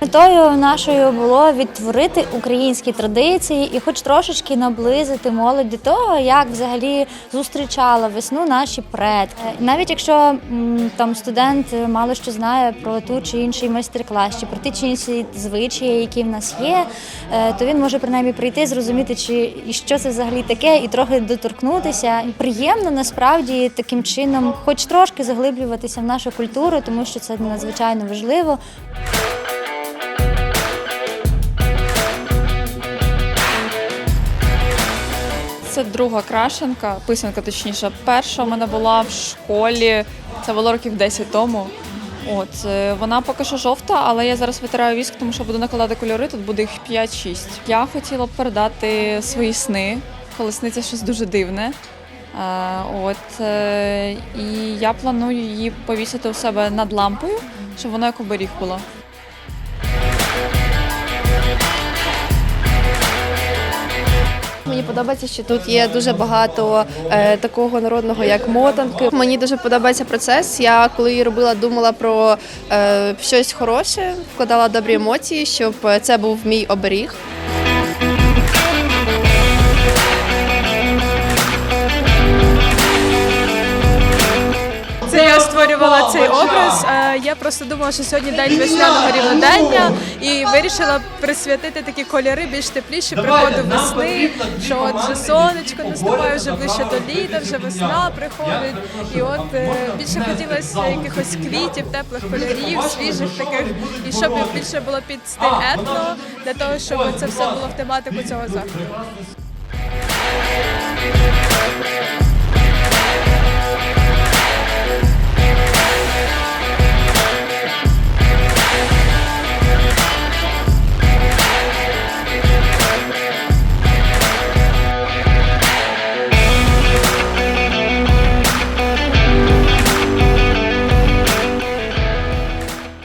Метою нашою було відтворити українські традиції і, хоч трошечки наблизити молодь до того, як взагалі зустрічала весну наші предки. Навіть якщо там студент мало що знає про ту чи інший майстер-клас, чи про ті чи інші звичаї, які в нас є, е, то він може принаймні прийти, зрозуміти, чи і що це взагалі таке, і трохи доторкнутися. Приємно насправді таким чином, хоч трошки заглиблюватися в нашу культуру, тому що це надзвичайно важливо. Це друга крашенка, писанка, точніше. Перша у мене була в школі, це було років 10 тому. От е, вона поки що жовта, але я зараз витираю віск, тому що буду накладати кольори. Тут буде їх 5-6. Я хотіла б передати свої сни. Колесниця щось дуже дивне. Е, От е, і я планую її повісити у себе над лампою, щоб вона як оберіг була. Мені подобається, що тут є дуже багато е, такого народного, як мотанки. Мені дуже подобається процес. Я коли її робила, думала про е, щось хороше, вкладала добрі емоції, щоб це був мій оберіг. створювала цей образ. Я просто думала, що сьогодні день весняного рівнодення і вирішила присвятити такі кольори більш тепліші приходу весни. Що от вже сонечко наступає вже ближче до літа, вже весна приходить. І от е, більше хотілося якихось квітів, теплих кольорів, свіжих таких, і щоб більше було під стиль етно, для того, щоб це все було в тематику цього заходу.